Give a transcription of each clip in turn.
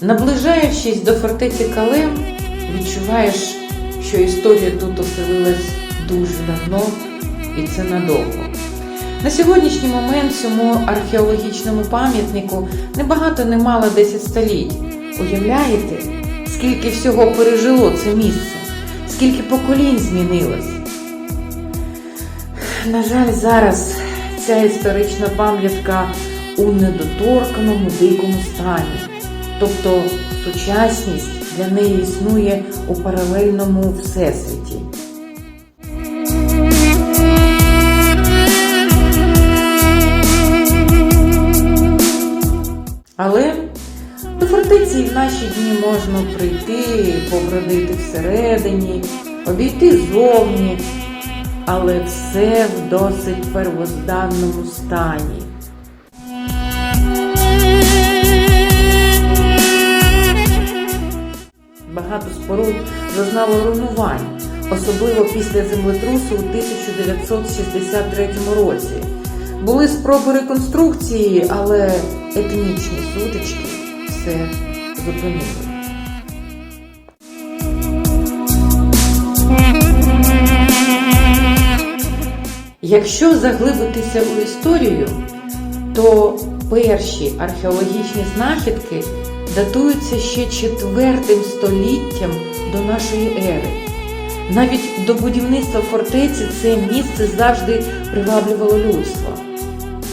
Наближаючись до фортеці Калем, відчуваєш, що історія тут оселилась дуже давно і це надовго. На сьогоднішній момент цьому археологічному пам'ятнику небагато не мало 10 століть. Уявляєте, скільки всього пережило це місце, скільки поколінь змінилось? На жаль, зараз ця історична пам'ятка у недоторканому дикому стані. Тобто сучасність для неї існує у паралельному всесвіті. Але до фортеці в наші дні можна прийти, побродити всередині, обійти зовні, але все в досить первозданному стані. Багато споруд зазнало руйнувань, особливо після землетрусу у 1963 році. Були спроби реконструкції, але етнічні сутички все зупинили. Якщо заглибитися у історію, то перші археологічні знахідки датуються ще четвертим століттям до нашої ери. Навіть до будівництва фортеці це місце завжди приваблювало людство.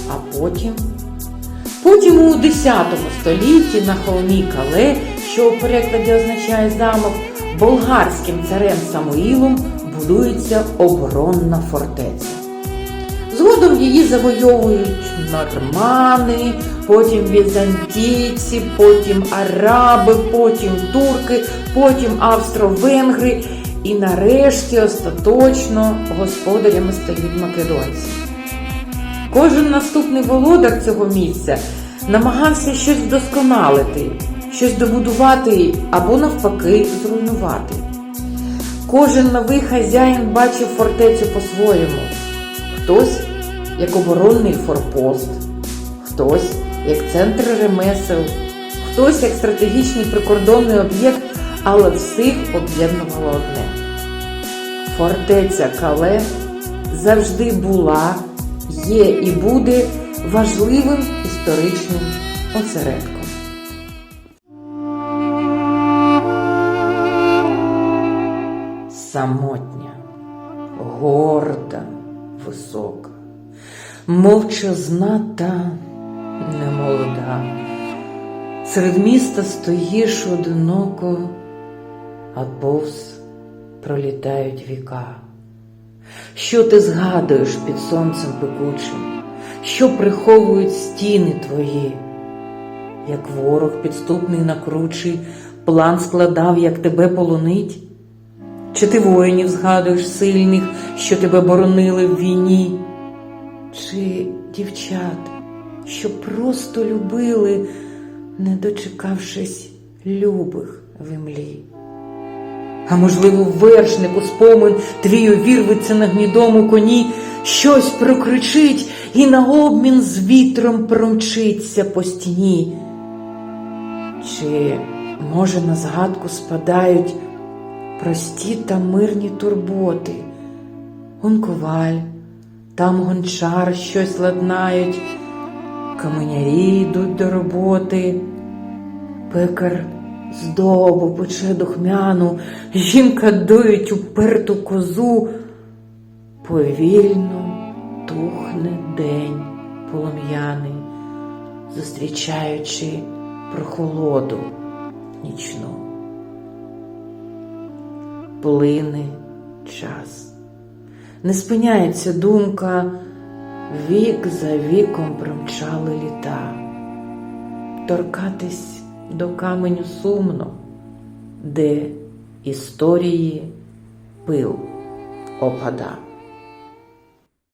А потім, потім у X столітті на холмі Кале, що у перекладі означає замок, болгарським царем Самуїлом будується оборонна фортеця. Згодом її завойовують нормани, потім візантійці, потім араби, потім турки, потім австро-венгри і нарешті остаточно господарями стають македонці. Кожен наступний володар цього місця намагався щось вдосконалити, щось добудувати або навпаки зруйнувати. Кожен новий хазяїн бачив фортецю по-своєму. Хтось як оборонний форпост, хтось як центр ремесел, хтось як стратегічний прикордонний об'єкт, але всіх об'єднувало одне. Фортеця Кале завжди була, є і буде важливим історичним осередком. Самотня, горда, висока, мовчазна та немолода. Серед міста стоїш одиноко, а повз пролітають віка. Що ти згадуєш під сонцем пекучим, що приховують стіни твої, як ворог підступний накручий, план складав, як тебе полонить? Чи ти воїнів згадуєш сильних, що тебе боронили в війні? Чи дівчат, що просто любили, не дочекавшись любих в імлі? А можливо, вершнику спомин твій увірветься на гнідому коні, щось прокричить і на обмін з вітром промчиться по стіні. Чи, може, на згадку спадають прості та мирні турботи? Он коваль, там гончар щось ладнають, каменярі йдуть до роботи, пекар здобу пече духмяну, жінка доїть уперту козу, повільно тухне день полум'яний, зустрічаючи прохолоду нічну. Плине час, не спиняється думка, вік за віком промчали літа, торкатись до каменю сумно, де історії пил опада.